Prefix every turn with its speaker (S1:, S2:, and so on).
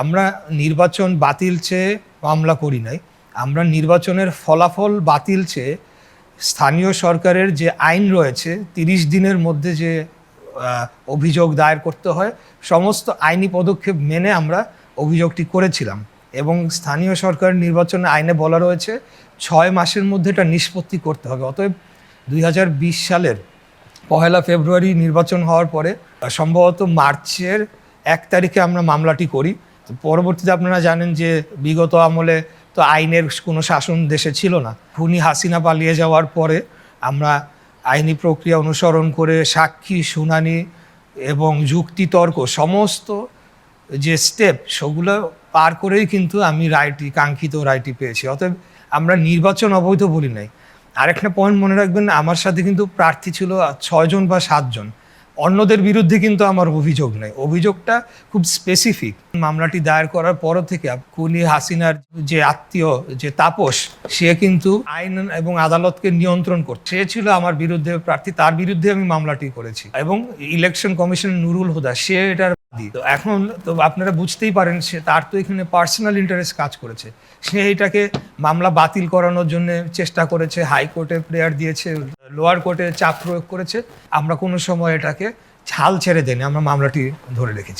S1: আমরা নির্বাচন বাতিল চেয়ে মামলা করি নাই। আমরা নির্বাচনের ফলাফল বাতিল চেয়ে স্থানীয় সরকারের যে আইন রয়েছে, তিরিশ দিনের মধ্যে যে অভিযোগ দায়ের করতে হয়, সমস্ত আইনি পদক্ষেপ মেনে আমরা অভিযোগটি করেছিলাম। এবং স্থানীয় সরকার নির্বাচন আইনে বলা রয়েছে, ছয় মাসের মধ্যে এটা নিষ্পত্তি করতে হবে। অতএব দুই হাজার বিশ সালের পহেলা ফেব্রুয়ারি নির্বাচন হওয়ার পরে, সম্ভবত মার্চের এক তারিখে আমরা মামলাটি করি। পরবর্তীতে আপনারা জানেন যে বিগত আমলে তো আইনের কোনো শাসন দেশে ছিল না। খুনি হাসিনা পালিয়ে যাওয়ার পরে আমরা আইনি প্রক্রিয়া অনুসরণ করে সাক্ষী, শুনানি এবং যুক্তিতর্ক সমস্ত যে স্টেপ সেগুলো পার করেই কিন্তু আমি রায়টি, কাঙ্ক্ষিত রায়টি পেয়েছি। অতএব আমরা নির্বাচন অবৈধ বলি নাই। আরেকটা পয়েন্ট মনে রাখবেন, আমার সাথে কিন্তু প্রার্থী ছিল ছয়জন বা সাতজন। অন্যদের বিরুদ্ধে কিন্তু আমার অভিযোগ নেই। অভিযোগটা খুব স্পেসিফিক মামলাটি দায়ের করার পর থেকে কুলি হাসিনার যে আত্মীয়, যে তাপস, সে কিন্তু আইন এবং আদালতকে নিয়ন্ত্রণ করছে সে ছিল আমার বিরুদ্ধে প্রার্থী, তার বিরুদ্ধে আমি মামলাটি করেছি। এবং ইলেকশন কমিশন নুরুল হুদা, সে এটার। তো এখন তো আপনারা বুঝতেই পারেন, সে তার তো এখানে পার্সোনাল ইন্টারেস্ট কাজ করেছে। সে এটাকে মামলা বাতিল করানোর জন্য চেষ্টা করেছে, হাইকোর্টে প্রেয়ার দিয়েছে। লোয়ার কোর্টে চাপ প্রয়োগ করেছে। আমরা কোনো সময় এটাকে ছাল ছেড়ে দেয়নি আমরা মামলাটি ধরে রেখেছি।